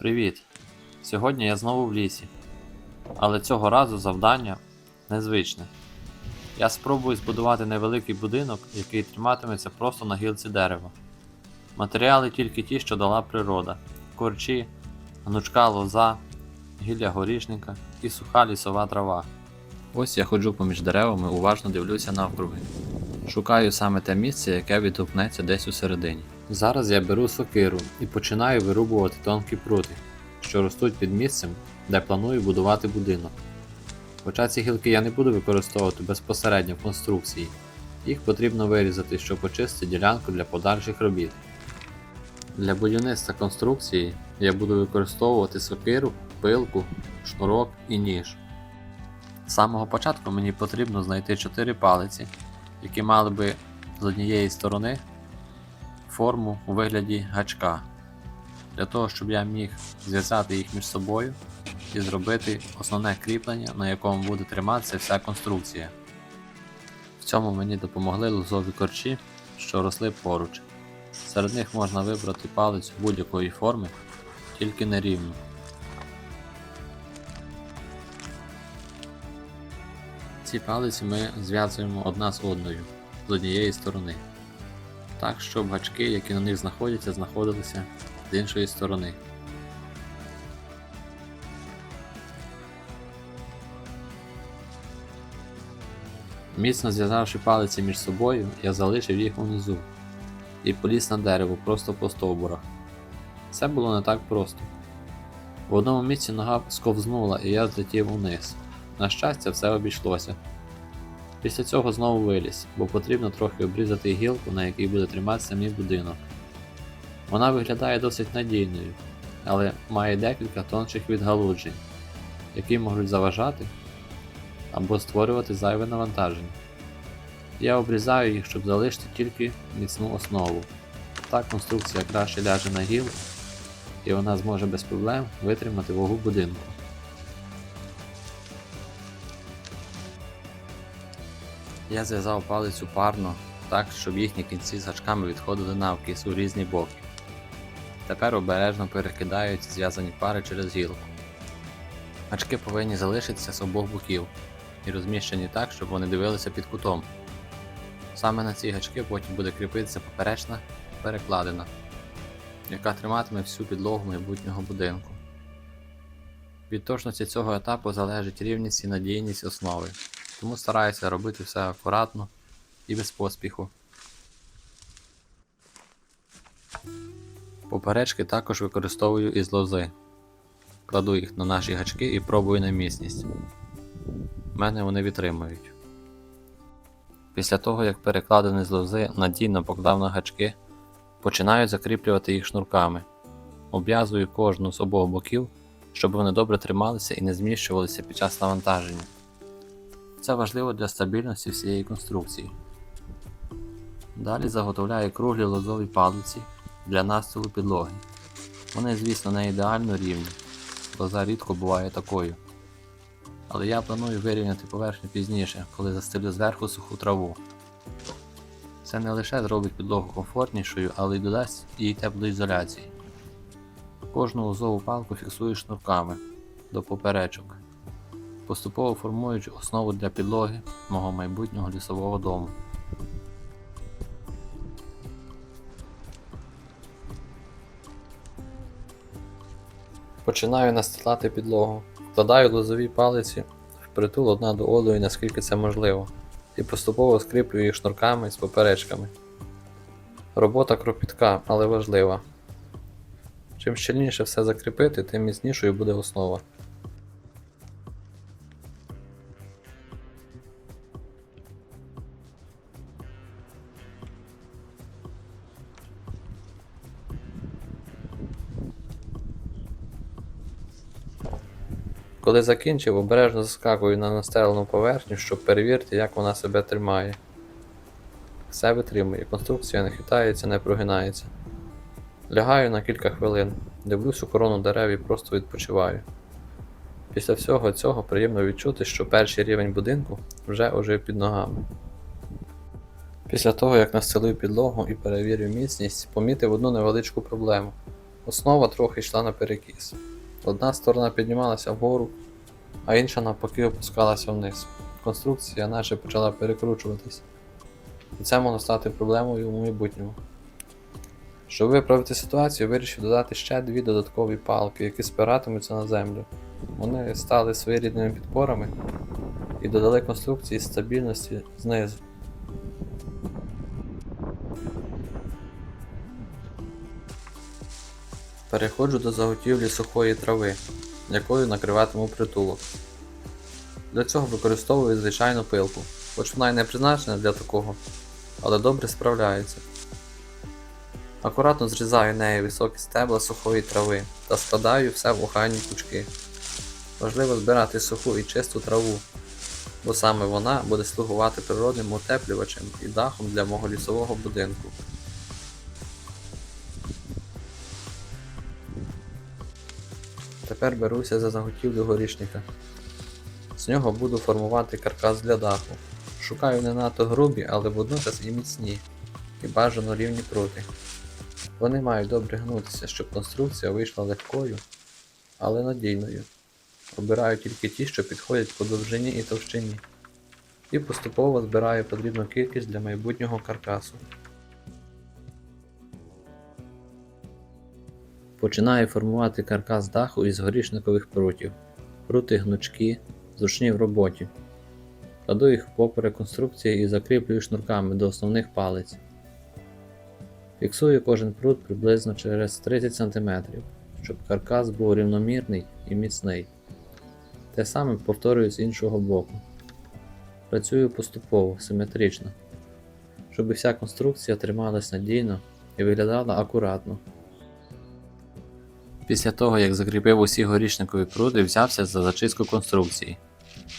Привіт! Сьогодні я знову в лісі. Але цього разу завдання незвичне. Я спробую збудувати невеликий будинок, який триматиметься просто на гілці дерева. Матеріали тільки ті, що дала природа: корчі, гнучка лоза, гілля горішника і суха лісова трава. Ось я ходжу поміж деревами, уважно дивлюся навкруги. Шукаю саме те місце, яке відгукнеться десь у середині. Зараз я беру сокиру і починаю вирубувати тонкі прути, що ростуть під місцем, де планую будувати будинок. Хоча ці гілки я не буду використовувати безпосередньо в конструкції, їх потрібно вирізати, щоб очистити ділянку для подальших робіт. Для будівництва конструкції я буду використовувати сокиру, пилку, шнурок і ніж. З самого початку мені потрібно знайти 4 палиці, які мали би з однієї сторони форму у вигляді гачка, для того, щоб я міг зв'язати їх між собою і зробити основне кріплення, на якому буде триматися вся конструкція. В цьому мені допомогли лозові корчі, що росли поруч. Серед них можна вибрати палицю будь-якої форми, тільки не рівну. Ці палиці ми зв'язуємо одна з одною з однієї сторони, так щоб гачки, які на них знаходяться, знаходилися з іншої сторони. Міцно зв'язавши палиці між собою, я залишив їх унизу і поліз на дерево просто по стовбурах. Це було не так просто. В одному місці нога сковзнула і я злетів униз. На щастя, все обійшлося. Після цього знову виліз, бо потрібно трохи обрізати гілку, на якій буде триматися мій будинок. Вона виглядає досить надійною, але має декілька тонших відгалуджень, які можуть заважати або створювати зайве навантаження. Я обрізаю їх, щоб залишити тільки міцну основу. Так конструкція краще ляже на гілку, і вона зможе без проблем витримати вагу будинку. Я зв'язав палицю парно, так, щоб їхні кінці з гачками відходили навкіс у різні боки. Тепер обережно перекидаю ці зв'язані пари через гілку. Гачки повинні залишитися з обох боків і розміщені так, щоб вони дивилися під кутом. Саме на ці гачки потім буде кріпитися поперечна перекладина, яка триматиме всю підлогу майбутнього будинку. Від точності цього етапу залежить рівність і надійність основи, тому стараюся робити все акуратно і без поспіху. Поперечки також використовую із лози. Кладу їх на наші гачки і пробую на міцність. В мене вони витримують. Після того, як перекладини з лози надійно поклав на гачки, починаю закріплювати їх шнурками. Обв'язую кожну з обох боків, щоб вони добре трималися і не зміщувалися під час навантаження. Це важливо для стабільності всієї конструкції. Далі заготовляю круглі лозові палиці для настилу підлоги. Вони, звісно, не ідеально рівні, лоза рідко буває такою. Але я планую вирівняти поверхню пізніше, коли застелю зверху суху траву. Це не лише зробить підлогу комфортнішою, але й додасть їй теплоізоляції. Кожну лозову палку фіксую шнурками до поперечок, поступово формуючи основу для підлоги мого майбутнього лісового дому. Починаю настилати підлогу. Вкладаю лозові палиці впритул одна до одної, наскільки це можливо, і поступово скріплюю їх шнурками з поперечками. Робота кропітка, але важлива. Чим щільніше все закріпити, тим міцнішою буде основа. Коли закінчив, обережно заскакую на настелену поверхню, щоб перевірити, як вона себе тримає. Все витримує, конструкція не хитається, не прогинається. Лягаю на кілька хвилин, дивлюсь у корону дерев і просто відпочиваю. Після всього цього приємно відчути, що перший рівень будинку вже ожив під ногами. Після того, як настелив підлогу і перевірив міцність, помітив одну невеличку проблему. Основа трохи йшла на перекіс. Одна сторона піднімалася вгору, а інша навпаки опускалася вниз. Конструкція наче почала перекручуватись. І це могло стати проблемою у майбутньому. Щоб виправити ситуацію, вирішив додати ще дві додаткові палки, які спиратимуться на землю. Вони стали своєрідними підпорами і додали конструкції стабільності знизу. Переходжу до заготівлі сухої трави, якою накриватиму притулок. Для цього використовую звичайну пилку, хоч вона й не призначена для такого, але добре справляється. Акуратно зрізаю нею високі стебла сухої трави та складаю все в охайні кучки. Важливо збирати суху і чисту траву, бо саме вона буде слугувати природним утеплювачем і дахом для мого лісового будинку. Тепер беруся за заготівлю горішника. З нього буду формувати каркас для даху. Шукаю не надто грубі, але водночас і міцні, і бажано рівні прути. Вони мають добре гнутися, щоб конструкція вийшла легкою, але надійною. Обираю тільки ті, що підходять по довжині і товщині. І поступово збираю потрібну кількість для майбутнього каркасу. Починаю формувати каркас даху із горішникових прутів. Прути гнучкі, зручні в роботі. Кладу їх впоперек конструкції і закріплюю шнурками до основних палець. Фіксую кожен прут приблизно через 30 см, щоб каркас був рівномірний і міцний. Те саме повторюю з іншого боку. Працюю поступово, симетрично, щоб вся конструкція трималась надійно і виглядала акуратно. Після того, як закріпив усі горішникові пруди, взявся за зачистку конструкції.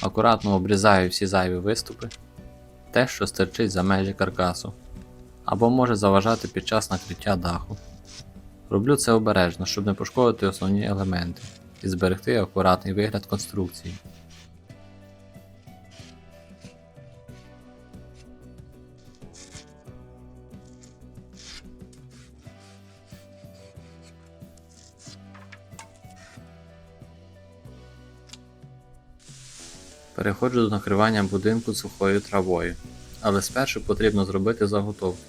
Акуратно обрізаю всі зайві виступи, те, що стерчить за межі каркасу, або може заважати під час накриття даху. Роблю це обережно, щоб не пошкодити основні елементи і зберегти акуратний вигляд конструкції. Переходжу до накривання будинку сухою травою, але спершу потрібно зробити заготовку.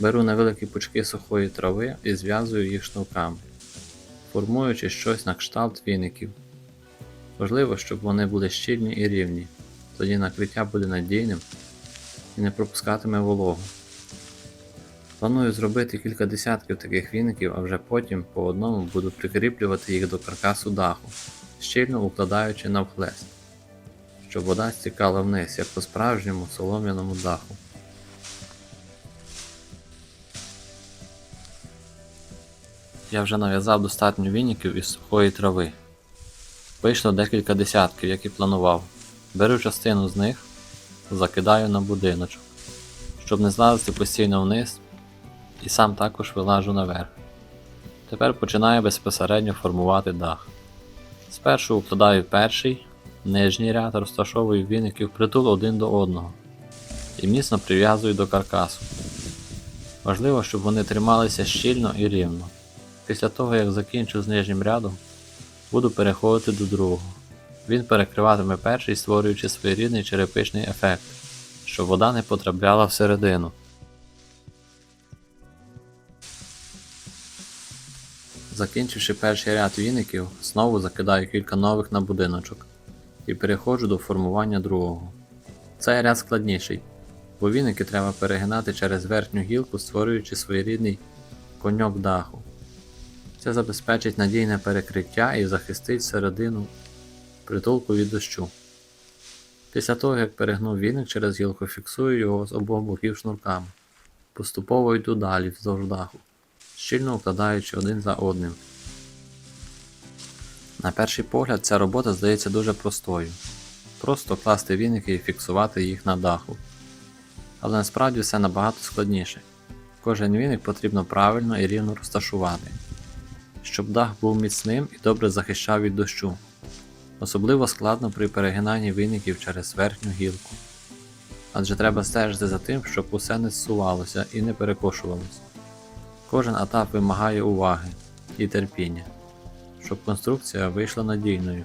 Беру невеликі пучки сухої трави і зв'язую їх шнурками, формуючи щось на кшталт віників. Важливо, щоб вони були щільні і рівні, тоді накриття буде надійним і не пропускатиме вологу. Планую зробити кілька десятків таких віників, а вже потім по одному буду прикріплювати їх до каркасу даху, щільно укладаючи навхлест щоб вода стікала вниз, як по справжньому солом'яному даху. Я вже нав'язав достатньо вініків із сухої трави. Вийшло декілька десятків, як і планував. Беру частину з них, закидаю на будиночок, щоб не злазити постійно вниз, і сам також вилажу наверх. Тепер починаю безпосередньо формувати дах. Спершу укладаю перший, Нижній ряд розташовую віників притул один до одного і міцно прив'язую до каркасу. Важливо, щоб вони трималися щільно і рівно. Після того, як закінчу з нижнім рядом, буду переходити до другого. Він перекриватиме перший, створюючи своєрідний черепичний ефект, щоб вода не потрапляла всередину. Закінчивши перший ряд віників, знову закидаю кілька нових на будиночок і переходжу до формування другого. Цей ряд складніший, бо віники треба перегинати через верхню гілку, створюючи своєрідний коньок даху. Це забезпечить надійне перекриття і захистить середину притулку від дощу. Після того, як перегнув віник через гілку, фіксую його з обох боків шнурками. Поступово йду далі вздовж даху, щільно укладаючи один за одним. На перший погляд, ця робота здається дуже простою. Просто класти віники і фіксувати їх на даху. Але насправді все набагато складніше. Кожен віник потрібно правильно і рівно розташувати, щоб дах був міцним і добре захищав від дощу. Особливо складно при перегинанні віників через верхню гілку. Адже треба стежити за тим, щоб усе не зсувалося і не перекошувалося. Кожен етап вимагає уваги, і терпіння, щоб конструкція вийшла надійною.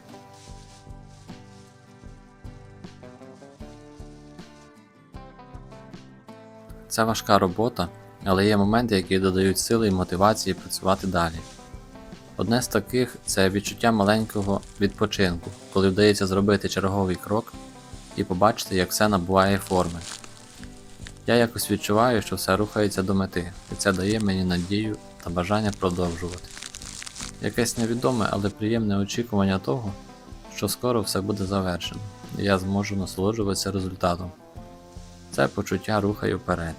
Це важка робота, але є моменти, які додають сили і мотивації працювати далі. Одне з таких це відчуття маленького відпочинку, коли вдається зробити черговий крок і побачити, як все набуває форми. Я якось відчуваю, що все рухається до мети, і це дає мені надію та бажання продовжувати. Якесь невідоме, але приємне очікування того, що скоро все буде завершено, і я зможу насолоджуватися результатом. Це почуття рухає вперед.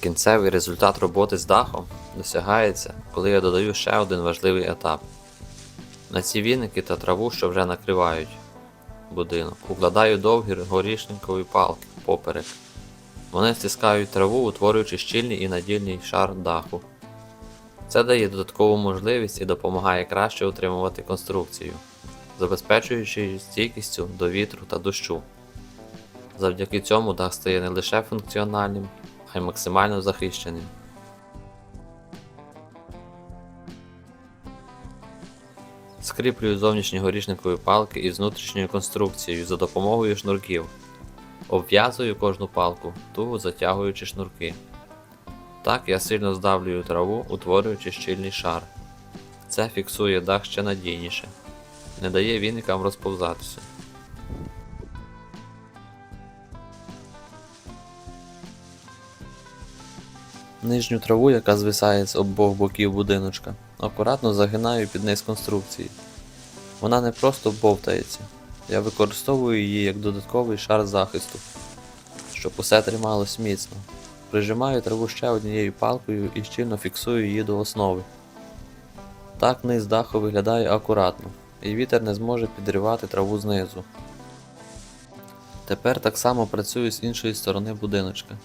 Кінцевий результат роботи з дахом досягається, коли я додаю ще один важливий етап. На ці віники та траву, що вже накривають будинок, укладаю довгі горішникові палки поперек. Вони стискають траву, утворюючи щільний і надільний шар даху. Це дає додаткову можливість і допомагає краще утримувати конструкцію, забезпечуючи її стійкістю до вітру та дощу. Завдяки цьому дах стає не лише функціональним, а й максимально захищеним. Скріплюю зовнішні горішникові палки із внутрішньою конструкцією за допомогою шнурків. Обв'язую кожну палку, туго затягуючи шнурки. Так я сильно здавлюю траву, утворюючи щільний шар. Це фіксує дах ще надійніше, не дає віникам розповзатися. Нижню траву, яка звисає з обох боків будиночка, акуратно загинаю під низ конструкції. Вона не просто бовтається, я використовую її як додатковий шар захисту, щоб усе трималось міцно. Прижимаю траву ще однією палкою і щільно фіксую її до основи. Так низ даху виглядає акуратно, і вітер не зможе підривати траву знизу. Тепер так само працюю з іншої сторони будиночка.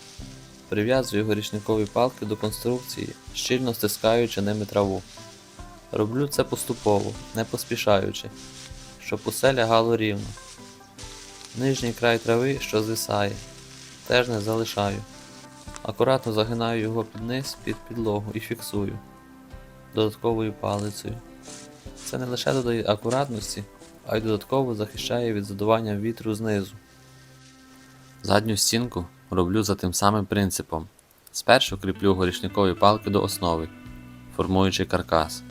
Прив'язую горішникові палки до конструкції, щільно стискаючи ними траву. Роблю це поступово, не поспішаючи, щоб усе лягало рівно. Нижній край трави, що звисає, теж не залишаю. Акуратно загинаю його під низ під підлогу і фіксую додатковою палицею. Це не лише додає акуратності, а й додатково захищає від задування вітру знизу. Задню стінку роблю за тим самим принципом. Спершу кріплю горішникові палки до основи, формуючи каркас.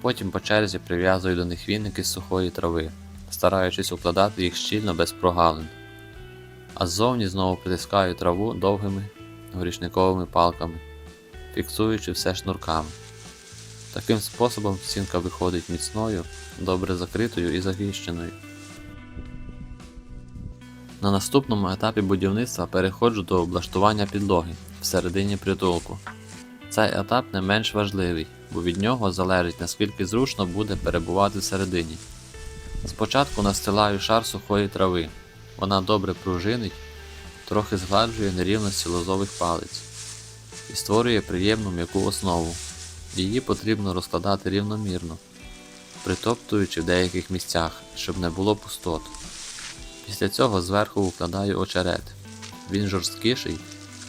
Потім по черзі прив'язую до них віники з сухої трави, стараючись укладати їх щільно без прогалин. А ззовні знову притискаю траву довгими горішниковими палками, фіксуючи все шнурками. Таким способом стінка виходить міцною, добре закритою і захищеною. На наступному етапі будівництва переходжу до облаштування підлоги всередині притулку. Цей етап не менш важливий, бо від нього залежить наскільки зручно буде перебувати всередині. Спочатку настилаю шар сухої трави. Вона добре пружинить, трохи згладжує нерівності лозових палиць і створює приємну м'яку основу. Її потрібно розкладати рівномірно, притоптуючи в деяких місцях, щоб не було пустот. Після цього зверху укладаю очерет. Він жорсткіший,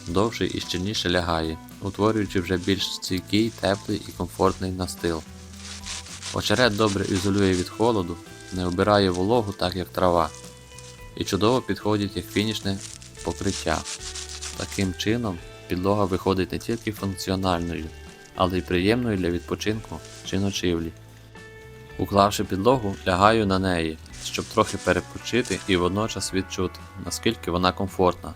довший і щільніше лягає, утворюючи вже більш стійкий, теплий і комфортний настил. Очерет добре ізолює від холоду, не обирає вологу так як трава, і чудово підходить як фінішне покриття. Таким чином, підлога виходить не тільки функціональною, але й приємною для відпочинку чи ночівлі. Уклавши підлогу, лягаю на неї, щоб трохи перепочити і водночас відчути, наскільки вона комфортна.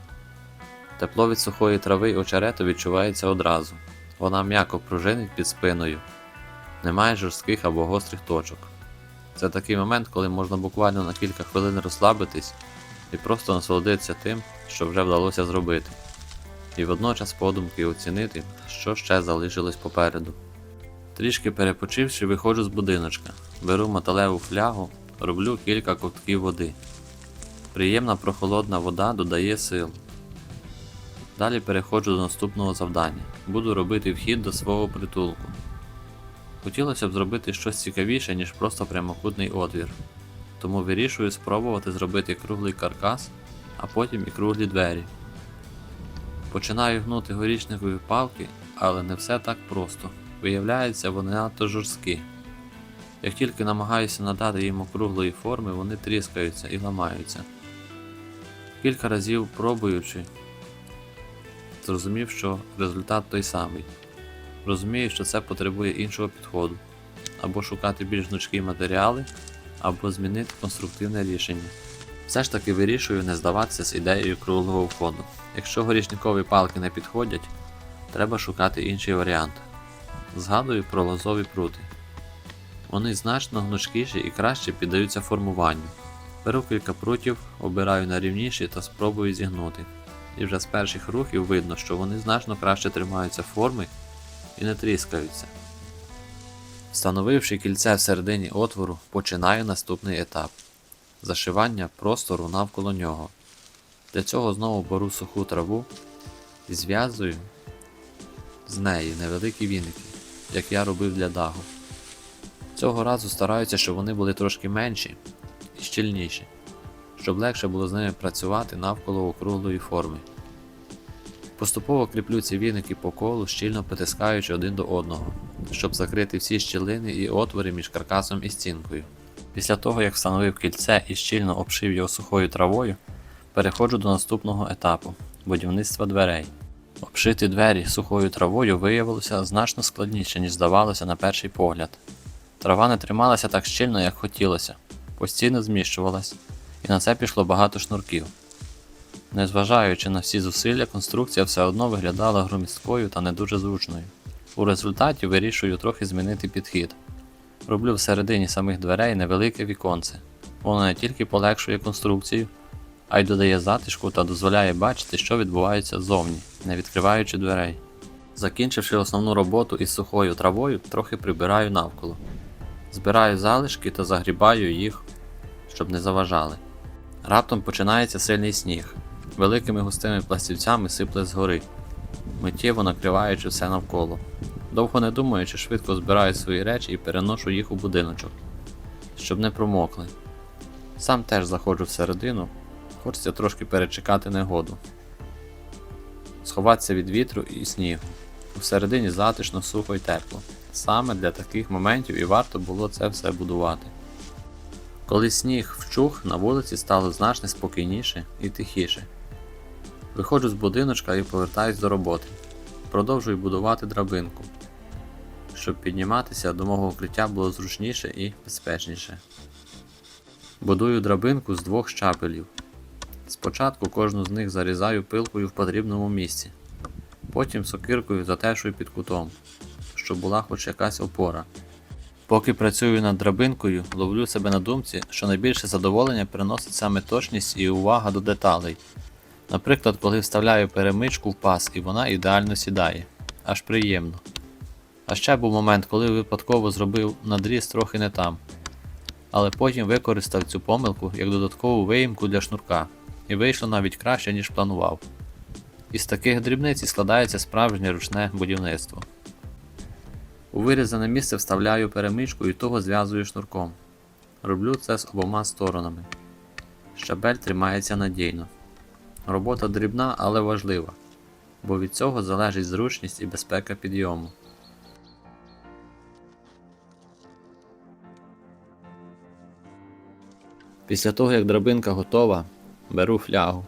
Тепло від сухої трави і очерету відчувається одразу. Вона м'яко пружинить під спиною, немає жорстких або гострих точок. Це такий момент, коли можна буквально на кілька хвилин розслабитись і просто насолодитися тим, що вже вдалося зробити, і водночас подумки оцінити, що ще залишилось попереду. Трішки перепочивши, виходжу з будиночка, беру металеву флягу, роблю кілька ковтків води. Приємна прохолодна вода додає сил. Далі переходжу до наступного завдання. Буду робити вхід до свого притулку. Хотілося б зробити щось цікавіше, ніж просто прямокутний отвір. Тому вирішую спробувати зробити круглий каркас, а потім і круглі двері. Починаю гнути горішникові палки, але не все так просто. Виявляється, вони надто жорсткі. Як тільки намагаюся надати їм округлої форми, вони тріскаються і ламаються. Кілька разів пробуючи, зрозумів, що результат той самий. Розумію, що це потребує іншого підходу, або шукати більш гнучкі матеріали, або змінити конструктивне рішення. Все ж таки вирішую не здаватися з ідеєю круглого входу. Якщо горішнікові палки не підходять, треба шукати інший варіант. Згадую про лозові прути. Вони значно гнучкіші і краще піддаються формуванню. Беру кілька прутів, обираю найрівніші та спробую зігнути. І вже з перших рухів видно, що вони значно краще тримаються форми і не тріскаються. Встановивши кільце всередині отвору, починаю наступний етап зашивання простору навколо нього. Для цього знову беру суху траву і зв'язую з неї невеликі віники, як я робив для дагу. Цього разу стараюся, щоб вони були трошки менші і щільніші, щоб легше було з ними працювати навколо округлої форми. Поступово кріплю ці віники по колу, щільно притискаючи один до одного, щоб закрити всі щілини і отвори між каркасом і стінкою. Після того, як встановив кільце і щільно обшив його сухою травою, переходжу до наступного етапу будівництва дверей. Обшити двері сухою травою виявилося значно складніше, ніж здавалося на перший погляд. Трава не трималася так щільно, як хотілося, постійно зміщувалась, і на це пішло багато шнурків. Незважаючи на всі зусилля, конструкція все одно виглядала громісткою та не дуже зручною. У результаті вирішую трохи змінити підхід. Роблю всередині самих дверей невелике віконце. Воно не тільки полегшує конструкцію, а й додає затишку та дозволяє бачити, що відбувається ззовні, не відкриваючи дверей. Закінчивши основну роботу із сухою травою, трохи прибираю навколо. Збираю залишки та загрібаю їх, щоб не заважали. Раптом починається сильний сніг. Великими густими пластівцями сипле згори, миттєво накриваючи все навколо. Довго не думаючи, швидко збираю свої речі і переношу їх у будиночок, щоб не промокли. Сам теж заходжу всередину, хочеться трошки перечекати негоду. Сховатися від вітру і снігу. Всередині затишно, сухо і тепло. Саме для таких моментів і варто було це все будувати. Коли сніг вчух, на вулиці стало значно спокійніше і тихіше. Виходжу з будиночка і повертаюсь до роботи. Продовжую будувати драбинку, щоб підніматися до мого укриття було зручніше і безпечніше. Будую драбинку з двох щапелів. Спочатку кожну з них зарізаю пилкою в потрібному місці, потім сокиркою затешую під кутом, щоб була хоч якась опора. Поки працюю над драбинкою, ловлю себе на думці, що найбільше задоволення приносить саме точність і увага до деталей. Наприклад, коли вставляю перемичку в паз і вона ідеально сідає, аж приємно. А ще був момент, коли випадково зробив надріз трохи не там, але потім використав цю помилку як додаткову виїмку для шнурка, і вийшло навіть краще, ніж планував. Із таких дрібниць і складається справжнє ручне будівництво. У вирізане місце вставляю перемичку і того зв'язую шнурком. Роблю це з обома сторонами. Щабель тримається надійно. Робота дрібна, але важлива, бо від цього залежить зручність і безпека підйому. Після того, як драбинка готова, беру флягу.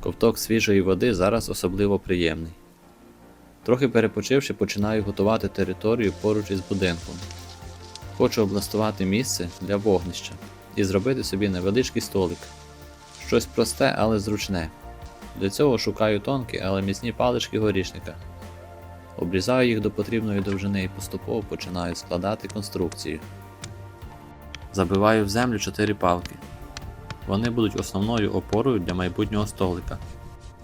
Ковток свіжої води зараз особливо приємний. Трохи перепочивши, починаю готувати територію поруч із будинком. Хочу облаштувати місце для вогнища і зробити собі невеличкий столик. Щось просте, але зручне. Для цього шукаю тонкі, але міцні палички горішника. Обрізаю їх до потрібної довжини і поступово починаю складати конструкцію. Забиваю в землю 4 палки. Вони будуть основною опорою для майбутнього столика.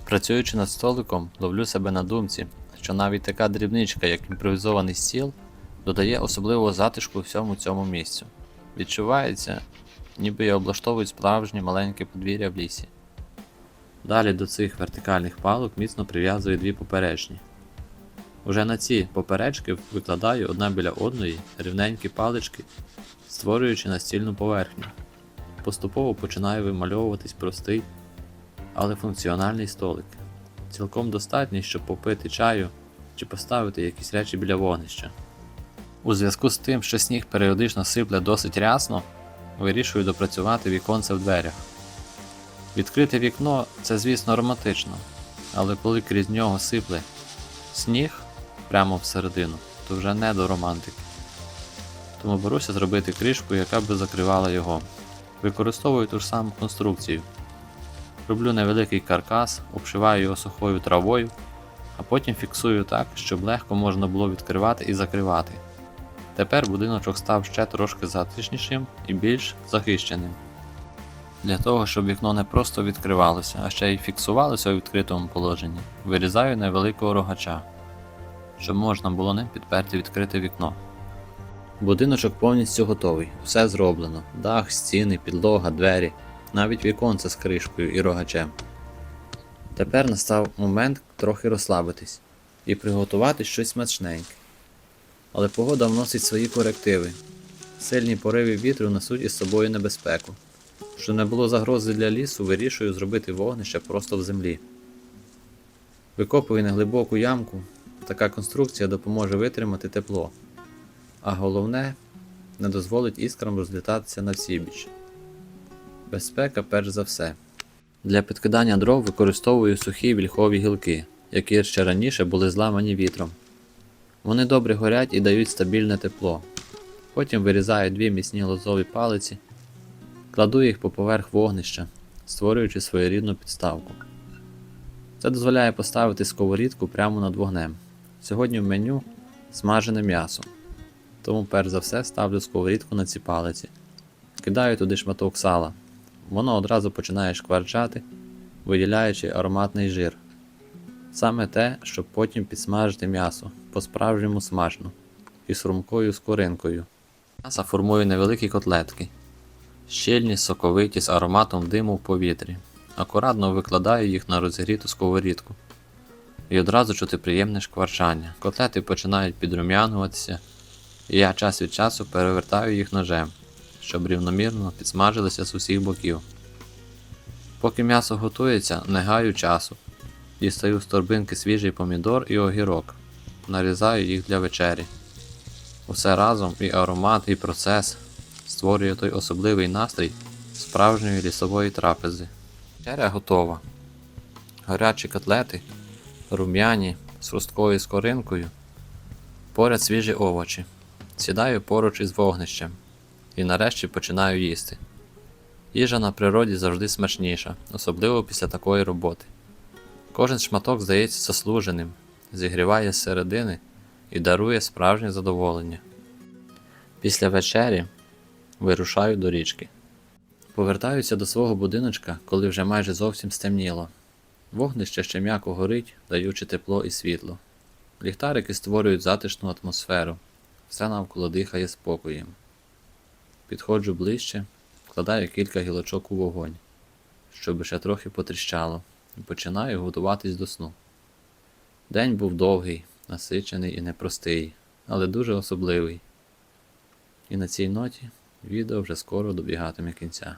Працюючи над столиком, ловлю себе на думці, що навіть така дрібничка, як імпровізований стіл, додає особливого затишку всьому цьому місцю. Відчувається, ніби я облаштовую справжнє маленьке подвір'я в лісі. Далі до цих вертикальних палок міцно прив'язую дві поперечні. Уже на ці поперечки викладаю одна біля одної рівненькі палички, створюючи настільну поверхню. Поступово починає вимальовуватись простий, але функціональний столик. Цілком достатній, щоб попити чаю чи поставити якісь речі біля вогнища. У зв'язку з тим, що сніг періодично сипле досить рясно, вирішую допрацювати віконце в дверях. Відкрите вікно це, звісно, романтично, але коли крізь нього сипле сніг прямо всередину, то вже не до романтики. Тому беруся зробити кришку, яка би закривала його. Використовую ту ж саму конструкцію. Роблю невеликий каркас, обшиваю його сухою травою, а потім фіксую так, щоб легко можна було відкривати і закривати. Тепер будиночок став ще трошки затишнішим і більш захищеним. Для того, щоб вікно не просто відкривалося, а ще й фіксувалося у відкритому положенні, вирізаю невеликого рогача, щоб можна було ним підперти відкрите вікно. Будиночок повністю готовий, все зроблено: дах, стіни, підлога, двері, навіть віконце з кришкою і рогачем. Тепер настав момент трохи розслабитись і приготувати щось смачненьке. Але погода вносить свої корективи. Сильні пориви вітру несуть із собою небезпеку. Щоб не було загрози для лісу, вирішую зробити вогнище просто в землі. Викопую неглибоку ямку, така конструкція допоможе витримати тепло, а головне не дозволить іскрам розлітатися на всібіч. Безпека перш за все. Для підкидання дров використовую сухі вільхові гілки, які ще раніше були зламані вітром. Вони добре горять і дають стабільне тепло. Потім вирізаю дві міцні лозові палиці, кладу їх по поверх вогнища, створюючи своєрідну підставку. Це дозволяє поставити сковорідку прямо над вогнем. Сьогодні в меню смажене м'ясо. Тому перш за все ставлю сковорідку на ці палиці, кидаю туди шматок сала. Воно одразу починає шкварчати, виділяючи ароматний жир. Саме те, щоб потім підсмажити м'ясо по-справжньому смачно і з хрумкою скоринкою. М'яса формую невеликі котлетки, щільні, соковиті з ароматом диму в повітрі. Акуратно викладаю їх на розігріту сковорідку. І одразу чути приємне шкварчання. Котлети починають підрум'януватися, і я час від часу перевертаю їх ножем, щоб рівномірно підсмажилися з усіх боків. Поки м'ясо готується, не гаю часу. Дістаю з торбинки свіжий помідор і огірок, нарізаю їх для вечері. Усе разом і аромат, і процес створює той особливий настрій справжньої лісової трапези. Вечеря готова. Гарячі котлети, рум'яні з хрусткою скоринкою, поряд свіжі овочі. Сідаю поруч із вогнищем і нарешті починаю їсти. Їжа на природі завжди смачніша, особливо після такої роботи. Кожен шматок здається заслуженим, зігріває середини і дарує справжнє задоволення. Після вечері вирушаю до річки. Повертаюся до свого будиночка, коли вже майже зовсім стемніло. Вогнище ще м'яко горить, даючи тепло і світло. Ліхтарики створюють затишну атмосферу, все навколо дихає спокоєм. Підходжу ближче, вкладаю кілька гілочок у вогонь, щоб ще трохи потріщало, і починаю готуватись до сну. День був довгий, насичений і непростий, але дуже особливий. І на цій ноті відео вже скоро добігатиме кінця.